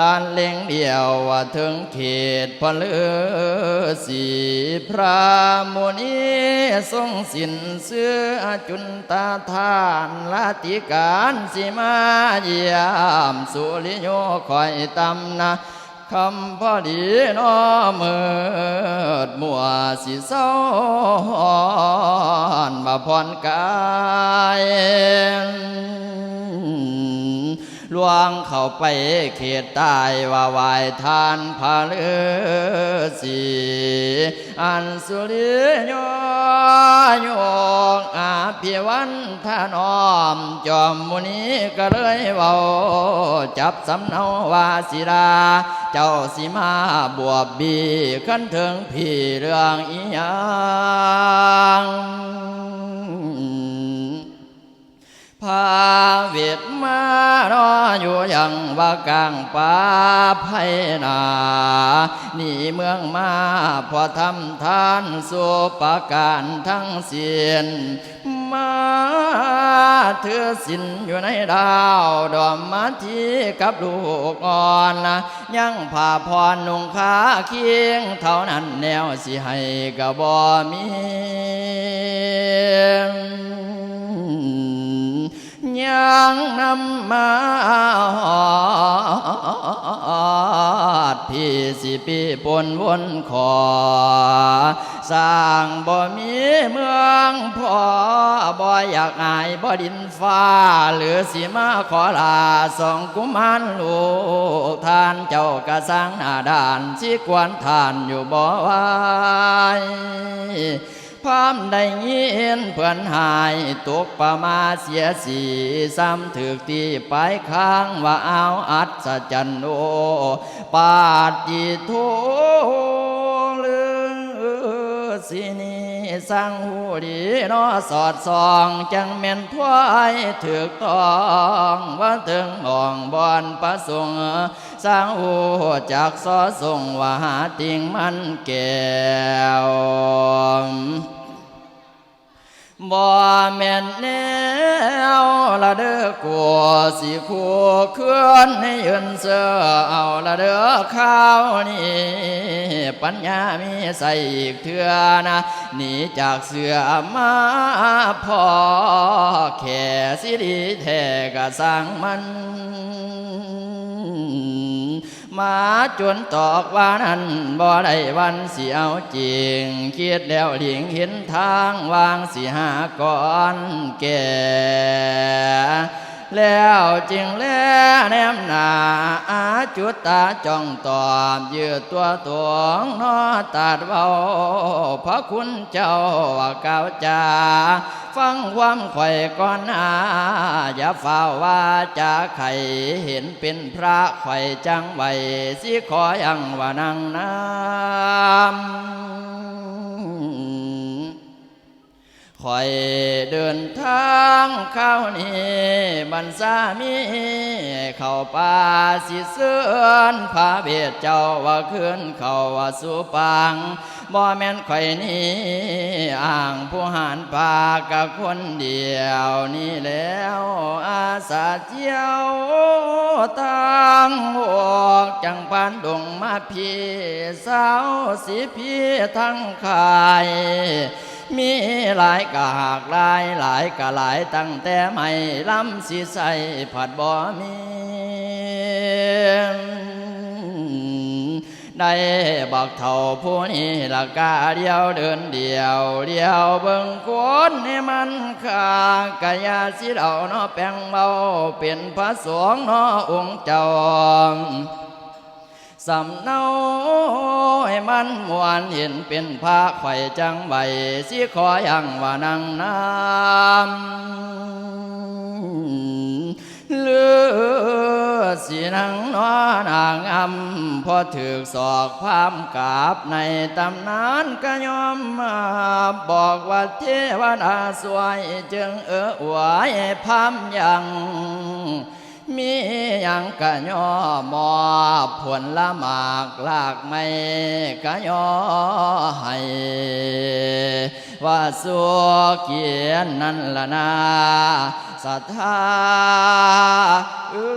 ลานเล็งเดียวว่าถึงเขตพลือสีพระมุนีทรงสินเสื้อจุนตาทานลาติการสิมาเยี่ยมสุริโยคอยตำนะคำพอดีน้อมืดมัวสิเศร้าหอนมาผ่อนกาย ลวงเข้าไปเขตใต้ว่าวายทานพาเลือสีอันสุริยโยกอาภิวันทานอม จอมมุนีก็เลยเว้าจับสำเนาวาศิลาเจ้าสิมาบวบบีขันถึงพี่เรื่องอีหยัง พาเวทมารออยู่ยังว่ากลางป่าไพนาหนี่เมืองมาพอทำทานสู่ปการทั้งเสียนมาเถือสินอยู่ในดาวดอมมาทีกับลูกอ่อนะยังผ่าพรนุ่งขาเคียงเท่านั้นแนวสิให้กะบ่มี ยังนำมาหอดพี่สิปีปนวนขอ สร้างบ่มีเมืองพอบ่อยากอายบ่ดินฟ้า หรือสิมาขอลาสองกุมารลูกท่านเจ้ากระสร้างหน้าด่านสิกวนทานอยู่บ่ไหว พร้อมได้ยินเพื่อนหายตกประมาเสียสีซ้ำถึกตีไปข้างว่าเอาอัศจรรย์โอปาจิโทลือสินีสร้างหูดีนอสอดส่องจังเม่นทวายถึกต้องว่าถึงอ่องบอนประสงค์สร้างหูจากสอส่งว่าหาติงมันแก้ว บ่แม่นแนวละเด้อกัวสิคู่เคลื่อนให้ยืนเสือเอาละเด้อข้าวนี่ปัญญามีใส่อีกเถื่อนะหนีจากเสือมาพอแค่สิดีแท้ก็สร้างมัน มาจนตอกว่านั้นบ่ได้วันสิเอาจริงคิดแล้วหลิงเห็นทางวางสิหาก่อนแก่ แล้วจึงแลแนมหนาอาจุตตาจ้องตอบยืดตัวตวงนอตัดเบาพระคุณเจ้าว่าเก่าจาฟังความไข่ก่อนหนาอย่าฝ่าว่าจะไข่เห็นเป็นพระไข่จังไว้สิขอยังว่านังน้ำ คอยเดินทางเข้านี่บรรษามีเข้าป่าสิเสื่อนพระเบศเจ้าว่าขึ้นเขาว่าสุปังบ่แม่นข่อยนี่อ่างผู้หานป่ากับคนเดียวนี่แล้วอาสาเจียวทางหอกจังปานดงมาพี่สาวสิพี่ทั้งขาย มีหลายกะหากหลายหลายกะหลายตั้งแต่ไม่ล้ำสิใสผัดบ่มีได้บอกเท่าผู้นี้ละกาเดียวเดินเดียวเดียวเบิ่งคนให้มันขากะยาสิเราเนาะแปงเบาเป็นพระสงฆ์เนาะองค์เจ้า สำเนาให้มันมวนเห็นเป็นพระไข่จังใบสิขอยังว่านังน้ำเลือสีนังนอนางอำพอถือศอกพามกาบในตำนานก็ยอมมาบอกว่าเทวดาสวยจึงเอออวยพามยัง มีอยังกะย่อมอผลละหมากลากไม่กะย่อให้ว่าสัวเกียนนั่นละนาศรัทธาเอ้